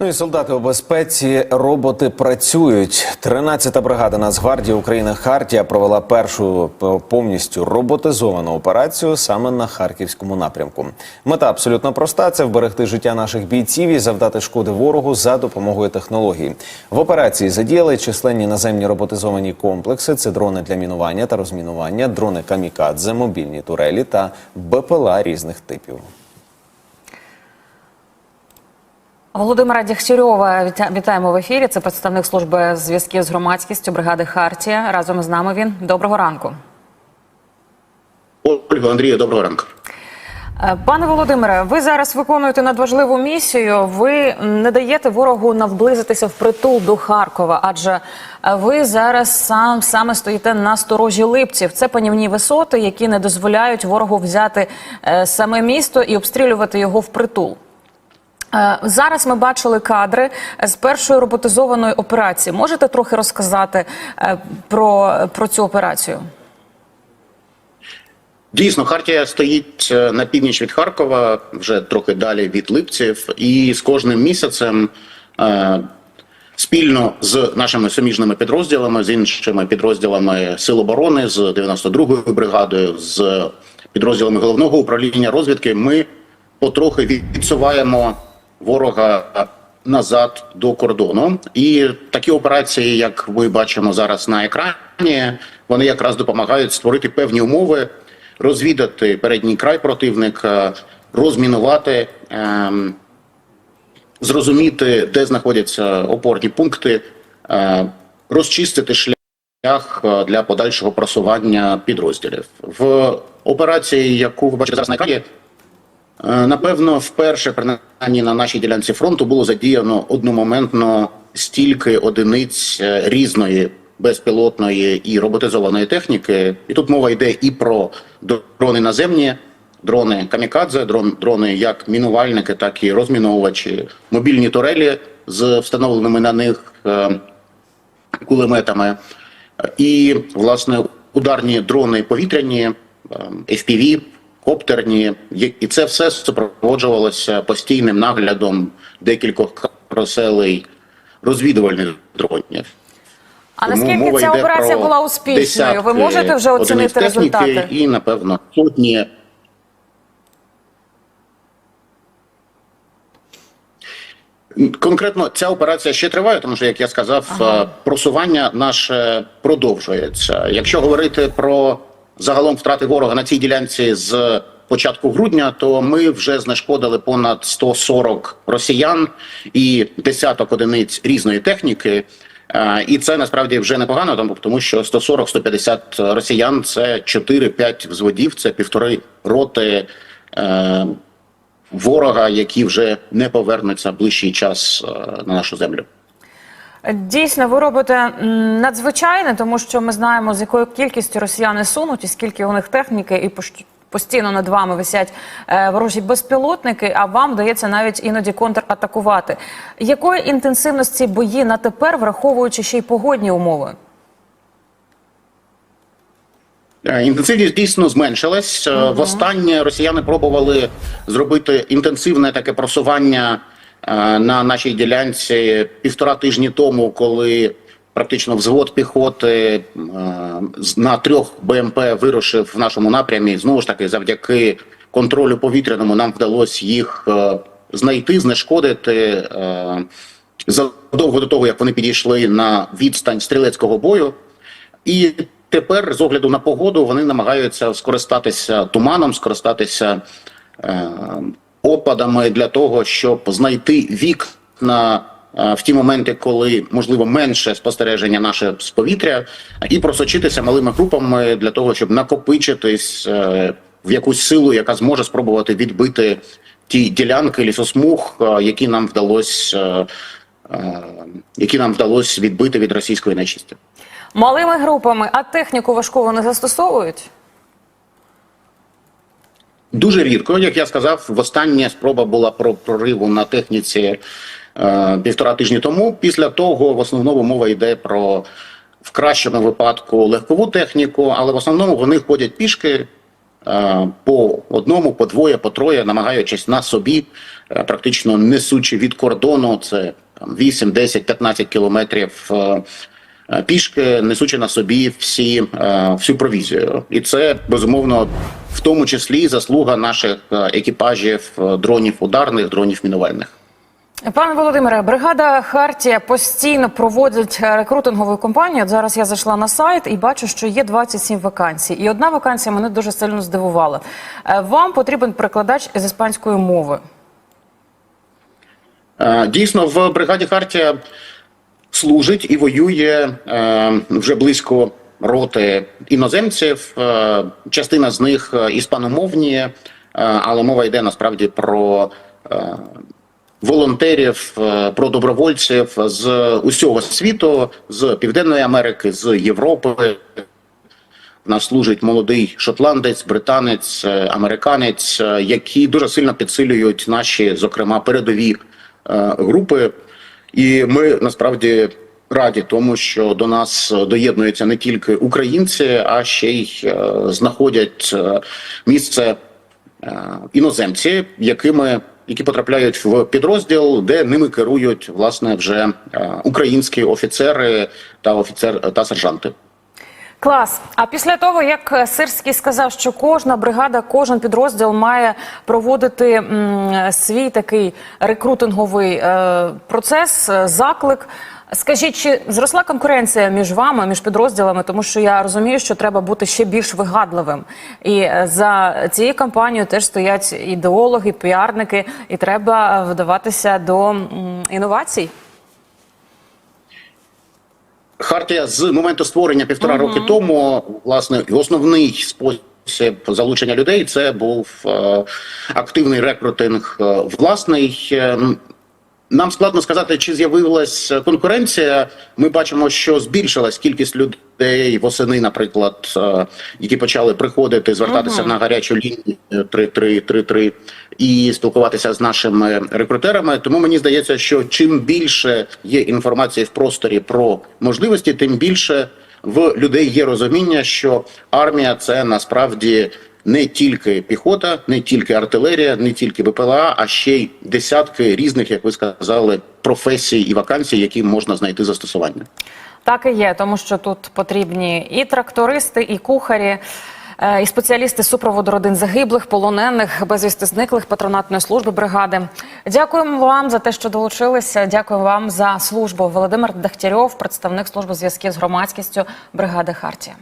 Ну і солдати у безпеці, роботи працюють. 13-та бригада Нацгвардії України Хартія провела першу повністю роботизовану операцію саме на харківському напрямку. Мета абсолютно проста: це вберегти життя наших бійців і завдати шкоди ворогу за допомогою технологій. В операції задіяли численні наземні роботизовані комплекси. Це дрони для мінування та розмінування, дрони камікадзе, мобільні турелі та БПЛА різних типів. Володимира Дягтярьова вітаємо в ефірі. Це представник служби зв'язків з громадськістю бригади Хартія. Разом з нами він. Доброго ранку. Ольга Андрія, доброго ранку. Е, Пане Володимире, ви зараз виконуєте надважливу місію. Ви не даєте ворогу навблизитися в притул до Харкова, адже е, ви зараз сам саме стоїте на сторожі липців. Це панівні висоти, які не дозволяють ворогу взяти е, саме місто і обстрілювати його впритул. Е, Зараз ми бачили кадри з першої роботизованої операції. Можете трохи розказати е, про, про цю операцію? Дійсно, Хартія стоїть е, на північ від Харкова, вже трохи далі від Липців, і з кожним місяцем е, спільно з нашими суміжними підрозділами, з іншими підрозділами Сил оборони, з 92-ю бригадою, з підрозділами головного управління розвідки, ми потрохи відсуваємо ворога назад до кордону. І такі операції, як ви бачимо зараз на екрані, вони якраз допомагають створити певні умови, розвідати передній край противника, розмінувати. ем, зрозуміти, де знаходяться опорні пункти, е, розчистити шлях е, для подальшого просування підрозділів в операції, яку ви бачите зараз на екрані. е, Напевно, вперше принаймні на нашій ділянці фронту було задіяно одномоментно стільки одиниць е, різної безпілотної і роботизованої техніки. І тут мова йде і про дрони наземні, дрони камікадзе, дрон, дрони як мінувальники, так і розміновувачі, мобільні турелі з встановленими на них е, кулеметами, і власне ударні дрони повітряні, е, FPV, коптерні, і це все супроводжувалося постійним наглядом декількох каруселей розвідувальних дронів. А Тому наскільки ця операція була успішною? Ви можете вже оцінити результати? І напевно сотні. Конкретно ця операція ще триває, тому що, як я сказав, Ага. е, просування наше продовжується. Якщо говорити про загалом втрати ворога на цій ділянці з початку грудня, то ми вже знешкодили понад 140 росіян і десяток одиниць різної техніки. Е, І це насправді вже непогано, тому тому що 140-150 росіян це 4-5 взводів, це півтори роти е, ворога, які вже не повернуться ближчий час е, на нашу землю. Дійсно, ви робите надзвичайне, тому що ми знаємо, з якою кількістю росіяни сунуть, і скільки у них техніки, і постійно над вами висять е, ворожі безпілотники, а вам вдається навіть іноді контратакувати. Якої інтенсивності бої на тепер, враховуючи ще й погодні умови? Е, Інтенсивність дійсно зменшилась. Е, Востаннє росіяни пробували зробити інтенсивне таке просування на нашій ділянці півтора тижні тому, коли практично взвод піхоти е, на трьох БМП вирушив в нашому напрямі. Знову ж таки, завдяки контролю повітряному нам вдалося їх е, знайти, знешкодити. е, Задовго до того, як вони підійшли на відстань стрілецького бою. І тепер, з огляду на погоду, вони намагаються скористатися туманом, скористатися е, опадами для того, щоб знайти вікна е, в ті моменти, коли можливо менше спостереження наше з повітря, і просочитися малими групами для того, щоб накопичитись е, в якусь силу, яка зможе спробувати відбити ті ділянки лісосмуг, е, які нам вдалося. Які нам вдалося відбити від російської нечисті. Малими групами, а техніку важку вони застосовують? Дуже рідко, як я сказав, востаннє спроба була про прориву на техніці е, півтора тижні тому. Після того в основному мова йде про в кращому випадку легкову техніку, але в основному вони ходять пішки е, по одному, по двоє, по троє, намагаючись на собі, е, практично несучи від кордону, це там, 8, 10, 15 кілометрів. е, Пішки несучи на собі всі е, всю провізію, і це безумовно в тому числі заслуга наших е, екіпажів е, дронів ударних, дронів мінувальних. Пане Володимире, бригада Хартія постійно проводить е, рекрутингову кампанію. От зараз я зайшла на сайт і бачу, що є 27 вакансій. І одна вакансія мене дуже сильно здивувала. Е, Вам потрібен перекладач з іспанської мови. Е, Дійсно, в бригаді Хартія служить і воює е, вже близько роти іноземців. Е, Частина з них е, іспаномовні, але мова йде насправді про волонтерів, про добровольців з усього світу, з Південної Америки, з Європи. Нас служить молодий шотландець, британець, американець, які дуже сильно підсилюють наші, зокрема, передові групи. І ми насправді раді тому, що до нас доєднуються не тільки українці, а ще й е, знаходять е, місце е, іноземці, якими які потрапляють в підрозділ, де ними керують власне вже українські офіцери та офіцер та сержанти. Клас. А після того, як е, Сирський сказав, що кожна бригада, кожен підрозділ має проводити м, свій такий рекрутинговий е, процес, е, заклик. Скажіть, чи зросла конкуренція між вами, між підрозділами? Тому що я розумію, що треба бути ще більш вигадливим. І е, за цією кампанією теж стоять ідеологи, піарники, і треба вдаватися до м, інновацій. Хартія з моменту створення півтора роки тому, власне, основний спосіб залучення людей це був е, активний рекрутинг е, власний. Е, Нам складно сказати, чи з'явилась конкуренція. Ми бачимо, що збільшилась кількість людей восени, наприклад, е, які почали приходити, звертатися на гарячу лінію 3333 і спілкуватися з нашими рекрутерами. Тому мені здається, що чим більше є інформації в просторі про можливості, тим більше в людей є розуміння, що армія це насправді не тільки піхота, не тільки артилерія, не тільки БПЛА, а ще й десятки різних, як ви сказали, професій і вакансій, які можна знайти застосування. Так і є, тому що тут потрібні і трактористи, і кухарі, і спеціалісти супроводу родин загиблих, полонених, безвісти зниклих патронатної служби бригади. Дякуємо вам за те, що долучилися. Дякую вам за службу. Володимир Дахтярьов, представник служби зв'язків з громадськістю бригади Хартія.